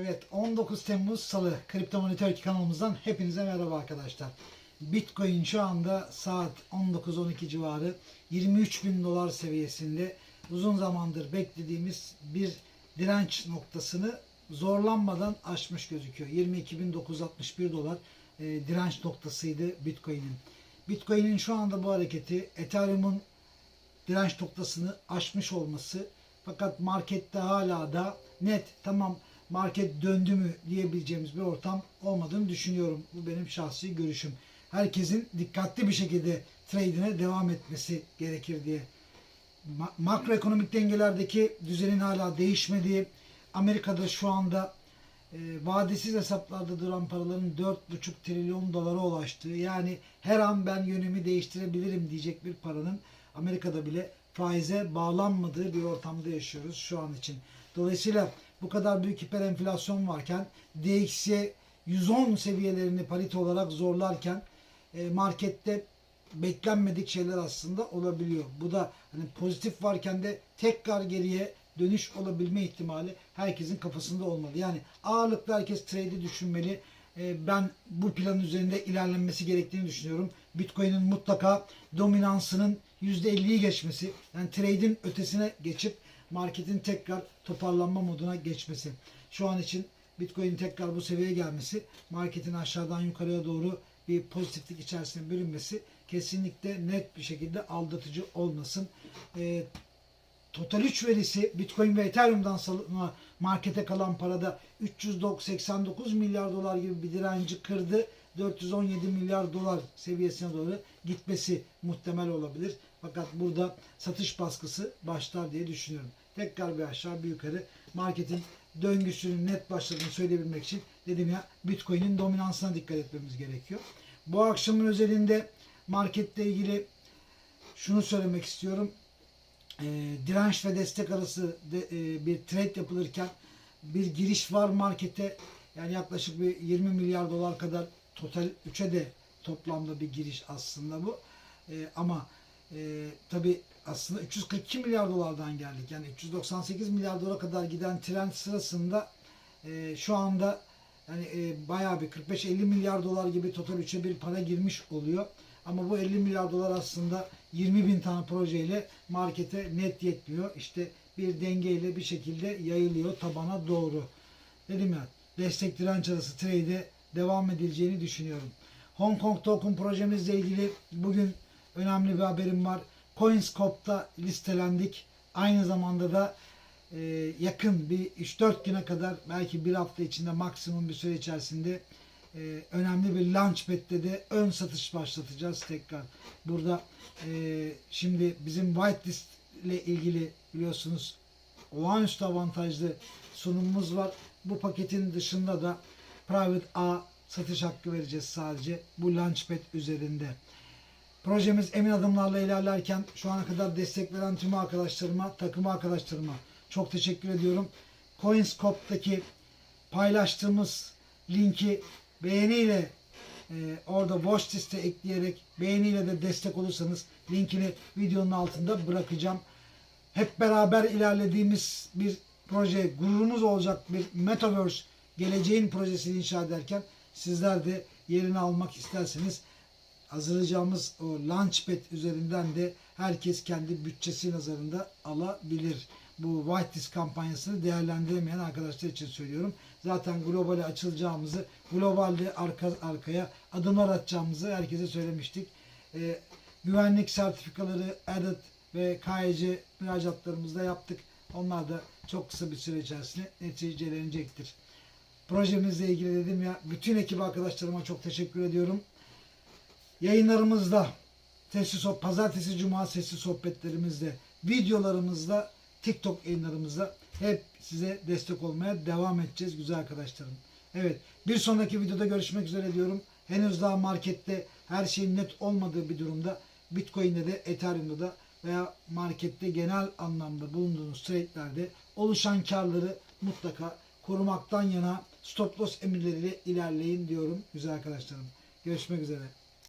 Evet 19 Temmuz Salı Kripto Monitör kanalımızdan hepinize merhaba arkadaşlar. Bitcoin şu anda saat 19-12 civarı 23 bin dolar seviyesinde uzun zamandır beklediğimiz bir direnç noktasını zorlanmadan aşmış gözüküyor. 22.961 dolar e, direnç noktasıydı Bitcoin'in. Bitcoin'in şu anda bu hareketi Ethereum'un direnç noktasını aşmış olması fakat markette hala da net tamam market döndü mü diyebileceğimiz bir ortam olmadığını düşünüyorum. Bu benim şahsi görüşüm. Herkesin dikkatli bir şekilde trade'ine devam etmesi gerekir diye. Ma- makroekonomik dengelerdeki düzenin hala değişmediği, Amerika'da şu anda e, vadesiz hesaplarda duran paraların 4,5 trilyon dolara ulaştığı yani her an ben yönümü değiştirebilirim diyecek bir paranın Amerika'da bile faize bağlanmadığı bir ortamda yaşıyoruz şu an için. Dolayısıyla bu kadar büyük hiper enflasyon varken DXY 110 seviyelerini parite olarak zorlarken e, markette beklenmedik şeyler aslında olabiliyor. Bu da hani pozitif varken de tekrar geriye dönüş olabilme ihtimali herkesin kafasında olmalı. Yani ağırlıklı herkes trade'i düşünmeli. E, Ben bu planın üzerinde ilerlenmesi gerektiğini düşünüyorum. Bitcoin'in mutlaka dominansının %50'yi geçmesi, yani trade'in ötesine geçip marketin tekrar toparlanma moduna geçmesi. Şu an için Bitcoin'in tekrar bu seviyeye gelmesi, marketin aşağıdan yukarıya doğru bir pozitiflik içerisine bürünmesi kesinlikle net bir şekilde aldatıcı olmasın. Ee, Total 3 verisi Bitcoin ve Ethereum'dan sonra markete kalan parada 389 milyar dolar gibi bir direnci kırdı. 417 milyar dolar seviyesine doğru gitmesi muhtemel olabilir. Fakat burada satış baskısı başlar diye düşünüyorum. Tekrar bir aşağı bir yukarı marketin döngüsünün net başladığını söyleyebilmek için dedim ya Bitcoin'in dominansına dikkat etmemiz gerekiyor. Bu akşamın özelinde markette ilgili şunu söylemek istiyorum e, direnç ve destek arası de, e, bir trade yapılırken bir giriş var markete. Yani yaklaşık bir 20 milyar dolar kadar total 3'e de toplamda bir giriş aslında bu. E, ama e, tabi aslında 342 milyar dolardan geldik. Yani 398 milyar dolara kadar giden trend sırasında e, şu anda yani e, bayağı bir 45-50 milyar dolar gibi total 3'e bir para girmiş oluyor. Ama bu 50 milyar dolar aslında 20 bin tane projeyle markete net yetmiyor. İşte bir dengeyle bir şekilde yayılıyor tabana doğru. Dedim ya destek direnç arası trade'e devam edileceğini düşünüyorum. Hong Kong Token projemizle ilgili bugün önemli bir haberim var. Coinscope'da listelendik. Aynı zamanda da e, yakın bir 3-4 güne kadar belki bir hafta içinde maksimum bir süre içerisinde e, önemli bir launchpad'de de ön satış başlatacağız tekrar. Burada e, şimdi bizim whitelist ile ilgili biliyorsunuz olağanüstü avantajlı sunumumuz var. Bu paketin dışında da private A satış hakkı vereceğiz sadece bu launchpad üzerinde. Projemiz emin adımlarla ilerlerken şu ana kadar destek veren tüm arkadaşlarıma, takım arkadaşlarıma çok teşekkür ediyorum. Coinscope'daki paylaştığımız linki beğeniyle e, orada watch liste ekleyerek beğeniyle de destek olursanız linkini videonun altında bırakacağım. Hep beraber ilerlediğimiz bir proje, gururumuz olacak bir Metaverse geleceğin projesini inşa ederken sizler de yerini almak isterseniz hazırlayacağımız o Launchpad üzerinden de herkes kendi bütçesi nazarında alabilir. Bu Whitelist kampanyasını değerlendiremeyen arkadaşlar için söylüyorum. Zaten globale açılacağımızı, globalde arka arkaya adımlar atacağımızı herkese söylemiştik. Ee, güvenlik sertifikaları added ve KYC müracaatlarımızda yaptık. Onlar da çok kısa bir süre içerisinde neticelenecektir. Projemizle ilgili dedim ya bütün ekip arkadaşlarıma çok teşekkür ediyorum. Yayınlarımızda sohbet, pazartesi cuma sesli sohbetlerimizde, videolarımızda, TikTok yayınlarımızda hep size destek olmaya devam edeceğiz güzel arkadaşlarım. Evet bir sonraki videoda görüşmek üzere diyorum. Henüz daha markette her şeyin net olmadığı bir durumda Bitcoin'de de Ethereum'da da veya markette genel anlamda bulunduğunuz trade'lerde oluşan karları mutlaka korumaktan yana stop loss emirleriyle ilerleyin diyorum güzel arkadaşlarım. Görüşmek üzere.